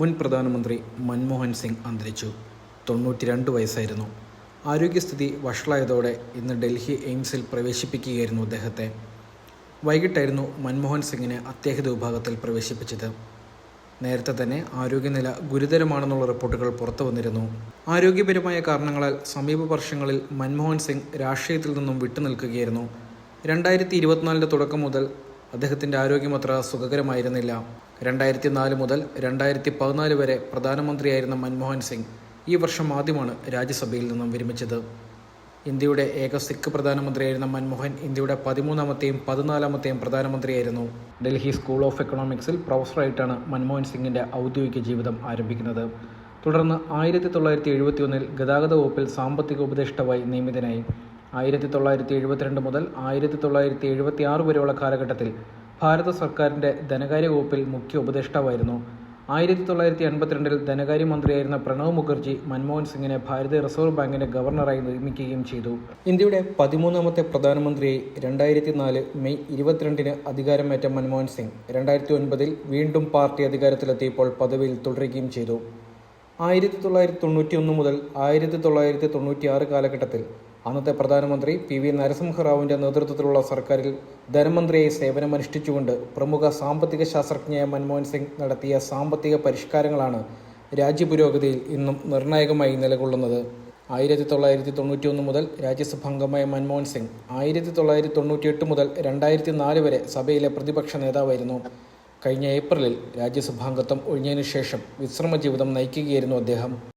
മുൻ പ്രധാനമന്ത്രി മൻമോഹൻ സിംഗ് അന്തരിച്ചു. തൊണ്ണൂറ്റി രണ്ട് വയസ്സായിരുന്നു. ആരോഗ്യസ്ഥിതി വഷളായതോടെ ഇന്ന് ഡൽഹി എയിംസിൽ പ്രവേശിപ്പിക്കുകയായിരുന്നു അദ്ദേഹത്തെ. വൈകിട്ടായിരുന്നു മൻമോഹൻ സിംഗിനെ അത്യാഹിത വിഭാഗത്തിൽ പ്രവേശിപ്പിച്ചത്. നേരത്തെ തന്നെ ആരോഗ്യനില ഗുരുതരമാണെന്നുള്ള റിപ്പോർട്ടുകൾ പുറത്തു വന്നിരുന്നു. ആരോഗ്യപരമായ കാരണങ്ങളാൽ സമീപ വർഷങ്ങളിൽ മൻമോഹൻ സിംഗ് രാഷ്ട്രീയത്തിൽ നിന്നും വിട്ടുനിൽക്കുകയായിരുന്നു രണ്ടായിരത്തി ഇരുപത്തിനാലിന്റെ തുടക്കം മുതൽ അദ്ദേഹത്തിന്റെ ആരോഗ്യം അത്ര സുഖകരമായിരുന്നില്ല. രണ്ടായിരത്തി നാല് മുതൽ രണ്ടായിരത്തി പതിനാല് വരെ പ്രധാനമന്ത്രിയായിരുന്ന മൻമോഹൻ സിംഗ് ഈ വർഷം ആദ്യമാണ് രാജ്യസഭയിൽ നിന്നും വിരമിച്ചത്. ഇന്ത്യയുടെ ഏക സിഖ് പ്രധാനമന്ത്രിയായിരുന്ന മൻമോഹൻ ഇന്ത്യയുടെ പതിമൂന്നാമത്തെയും പതിനാലാമത്തെയും പ്രധാനമന്ത്രിയായിരുന്നു. ഡൽഹി സ്കൂൾ ഓഫ് എക്കണോമിക്സിൽ പ്രൊഫസറായിട്ടാണ് മൻമോഹൻ സിംഗിന്റെ ഔദ്യോഗിക ജീവിതം ആരംഭിക്കുന്നത്. തുടർന്ന് ആയിരത്തി തൊള്ളായിരത്തി എഴുപത്തി ഒന്നിൽ ഗതാഗത വകുപ്പിൽ സാമ്പത്തിക ഉപദേഷ്ടാവായി നിയമിതനായി. ആയിരത്തി തൊള്ളായിരത്തി എഴുപത്തിരണ്ട് മുതൽ ആയിരത്തി തൊള്ളായിരത്തി എഴുപത്തി ആറ് വരെയുള്ള കാലഘട്ടത്തിൽ ഭാരത സർക്കാരിന്റെ ധനകാര്യ വകുപ്പിൽ മുഖ്യ ഉപദേഷ്ടാവായിരുന്നു. ആയിരത്തി തൊള്ളായിരത്തി എൺപത്തിരണ്ടിൽ ധനകാര്യമന്ത്രിയായിരുന്ന പ്രണവ് മുഖർജി മൻമോഹൻ സിംഗിനെ ഭാരതീയ റിസർവ് ബാങ്കിന്റെ ഗവർണറായി നിയമിക്കുകയും ചെയ്തു. ഇന്ത്യയുടെ പതിമൂന്നാമത്തെ പ്രധാനമന്ത്രിയെ രണ്ടായിരത്തി നാല് മെയ് ഇരുപത്തിരണ്ടിന് അധികാരമേറ്റ മൻമോഹൻ സിംഗ് രണ്ടായിരത്തി ഒൻപതിൽ വീണ്ടും പാർട്ടി അധികാരത്തിലെത്തിയപ്പോൾ പദവിയിൽ തുടരുകയും ചെയ്തു. ആയിരത്തി തൊള്ളായിരത്തി തൊണ്ണൂറ്റി ഒന്ന് മുതൽ ആയിരത്തി തൊള്ളായിരത്തി തൊണ്ണൂറ്റി ആറ് കാലഘട്ടത്തിൽ അന്നത്തെ പ്രധാനമന്ത്രി പി വി നരസിംഹറാവുവിന്റെ നേതൃത്വത്തിലുള്ള സർക്കാരിൽ ധനമന്ത്രിയായി സേവനമനുഷ്ഠിച്ചുകൊണ്ട് പ്രമുഖ സാമ്പത്തിക ശാസ്ത്രജ്ഞയായ മൻമോഹൻ സിംഗ് നടത്തിയ സാമ്പത്തിക പരിഷ്കാരങ്ങളാണ് രാജ്യപുരോഗതിയിൽ ഇന്നും നിർണായകമായി നിലകൊള്ളുന്നത്. ആയിരത്തി തൊള്ളായിരത്തി തൊണ്ണൂറ്റി ഒന്ന് മുതൽ രാജ്യസഭാംഗമായ മൻമോഹൻ സിംഗ് ആയിരത്തി തൊള്ളായിരത്തി തൊണ്ണൂറ്റി എട്ട് മുതൽ രണ്ടായിരത്തി നാല് വരെ സഭയിലെ പ്രതിപക്ഷ നേതാവായിരുന്നു. കഴിഞ്ഞ ഏപ്രിലിൽ രാജ്യസഭാംഗത്വം ഒഴിഞ്ഞതിനു ശേഷം വിശ്രമ ജീവിതം നയിക്കുകയായിരുന്നു അദ്ദേഹം.